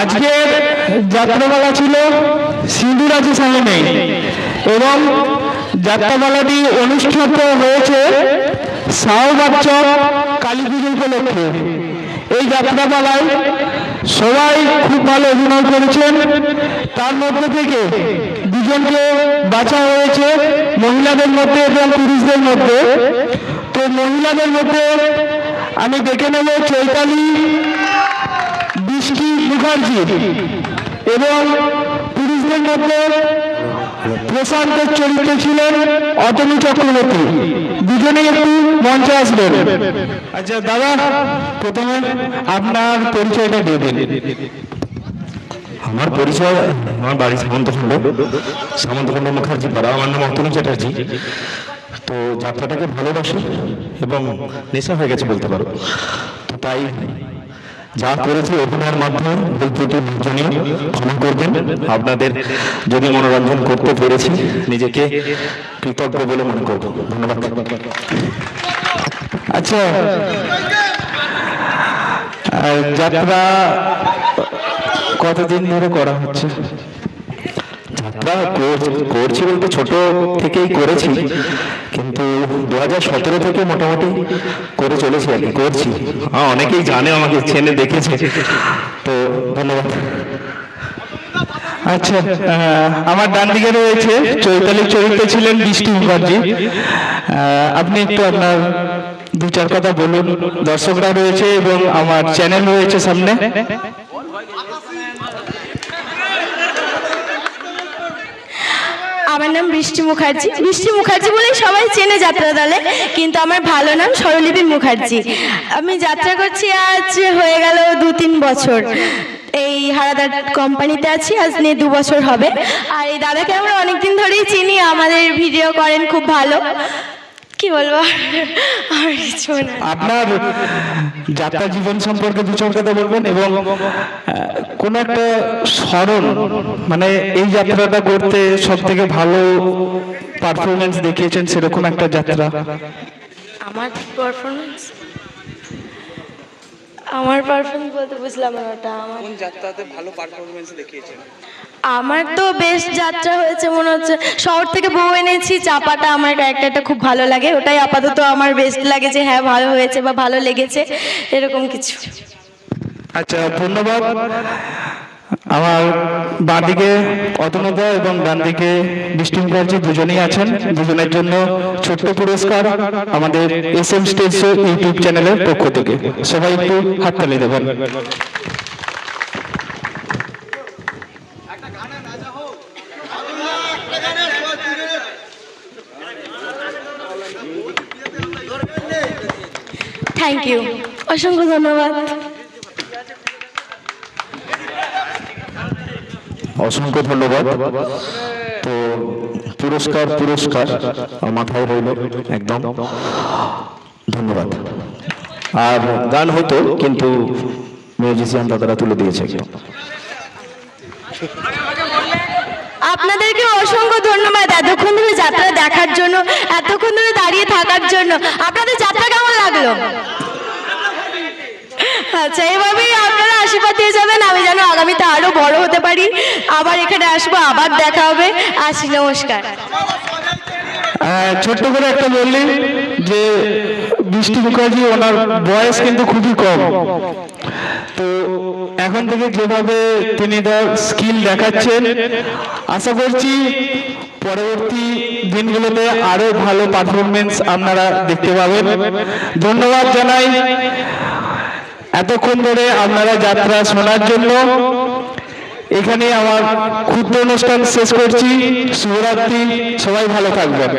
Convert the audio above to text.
আজকের যাত্রাপালা ছিল সামনে নেই এবং যাত্রাপালাটি অনুষ্ঠিত হয়েছে শাহবাচ্চর কালী পুজো উপলক্ষে। এই যাত্রাপালায় সবাই খুব ভালো অভিনয় করেছেন। তার মধ্যে থেকে দুজনকে বাঁচা হয়েছে মহিলাদের মধ্যে এবং পুরুষদের মধ্যে। তো মহিলাদের মধ্যে আমি দেখে নেব চৈতালি বৃষ্টি মুখার্জি এবং পুরুষদের মধ্যে প্রশান্তের চরিত্রে ছিলেন অতনু চক্রবর্তী। দুজনেই একটু মঞ্চে আসবেন। আচ্ছা দাদা, প্রথমে আপনার পরিচয়টা দিয়ে দিন। আমার পরিচয় আমার বাড়ি সামন্তখণ্ড। সামন্তখণ্ড মুখার্জি পাড়া আমার নাম অতনু চ্যাটার্জি। তো যাত্রাটাকে ভালোবাসি এবং নেশা হয়ে গেছে বলতে পারো। তো তাই যা করেছি অভিনয়ের মাধ্যমে ভুল ত্রুটি ক্ষমা করবেন। আপনাদের যদি মনোরঞ্জন করতে পেরেছি, নিজেকে কৃতজ্ঞ বলে মনে করব। ধন্যবাদ। আচ্ছা যাত্রা কতদিন ধরে করা হচ্ছে? যাত্রা করছি বলতে ছোট থেকেই করেছি। কিন্তু দু হাজার সতেরো থেকে মোটামুটি করে চলেছি আর কি, করছি। হ্যাঁ অনেকেই জানে, আমাকে চেনে, দেখেছে। তো ধন্যবাদ। আচ্ছা আমার ডান দিকে রয়েছে চৈতালির চরিত্রে ছিলেন বৃষ্টি মুখার্জি। আপনি একটু আপনার দু চার কথা বলুন। দর্শকরা রয়েছে এবং আমার চ্যানেল রয়েছে সামনে। আমার নাম বৃষ্টি মুখার্জি। বৃষ্টি মুখার্জি বলেই সবাই চেনে যাত্রা দলে, কিন্তু আমার ভালো নাম স্বরলিপি মুখার্জি। আমি যাত্রা করছি আজ হয়ে গেল দু তিন বছর। এই হারাদার কোম্পানিতে আছি, আজ নিয়ে দু বছর হবে। আর এই দাদাকে আমরা অনেকদিন ধরেই চিনি, আমাদের ভিডিও করেন, খুব ভালো। কি বলব? আর আপনার যাত্রা জীবন সম্পর্কে দু কথা বলবেন এবং কোনো একটা স্মরণ মানে এই যাত্রাটা করতে সব থেকে ভালো পারফরমেন্স দেখিয়েছেন সেরকম একটা যাত্রা? আমার পারফরমেন্স আমার পারফরমেন্স বলতে বুঝলাম না ওটা আমার কোন যাত্রাতে ভালো পারফরমেন্স দেখিয়েছেন? আমার তো বেশ যাত্রা হয়েছে মনে হচ্ছে শহর থেকে বউ এনেছি চাপাটা আমার ক্যারেক্টারটা খুব ভালো লাগে ওটাই আপাতত আমার বেস্ট লাগে যে হ্যাঁ ভালো হয়েছে বা ভালো লেগেছে এরকম কিছু। আচ্ছা ধন্যবাদ। আমার বাঁদিকে অতনুদা এবং ডান দিকে বৃষ্টি দুজনেই আছেন। দুজনের জন্য ছোট্ট পুরস্কার আমাদের এস এম স্টেজ ইউটিউব চ্যানেলের পক্ষ থেকে। সবাই একটু হাততালি দেবেন। থ্যাংক ইউ অসংখ্য ধন্যবাদ। অসংখ্য ধন্যবাদ। তো পুরস্কার পুরস্কার মাথায় রইল একদম। ধন্যবাদ। আর গান হতো, কিন্তু মিউজিশিয়ান দাদারা তুলে দিয়েছে আপনাদেরকে অসংখ্য ধন্যবাদ এতক্ষণ ধরে যাত্রা দেখার জন্য, এতক্ষণ ধরে দাঁড়িয়ে থাকার জন্য। আপনাদের যাত্রা কেমন লাগল? আচ্ছা এভাবেই আশীর্বাদ দিয়ে যাবেন, আমি যেন আগামীতে আরও বড় হতে পারি। আবার এখানে আসব, আবার দেখা হবে। আসি, নমস্কার। ছোট্ট করে একটা বললেন যে বৃষ্টি মুখার্জি, ওনার বয়স কিন্তু খুবই কম। তো এখন থেকে যেভাবে তিনি তার স্কিল দেখাচ্ছেন, আশা করছি পরবর্তী দিনগুলোতে আরও ভালো পারফরমেন্স আপনারা দেখতে পাবেন। ধন্যবাদ জানাই। এতক্ষণ ধরে আপনারা যাত্রা শোনার জন্য এখানে আমার ক্ষুদ্র অনুষ্ঠান শেষ করছি। শুভরাত্রি, সবাই ভালো থাকবেন।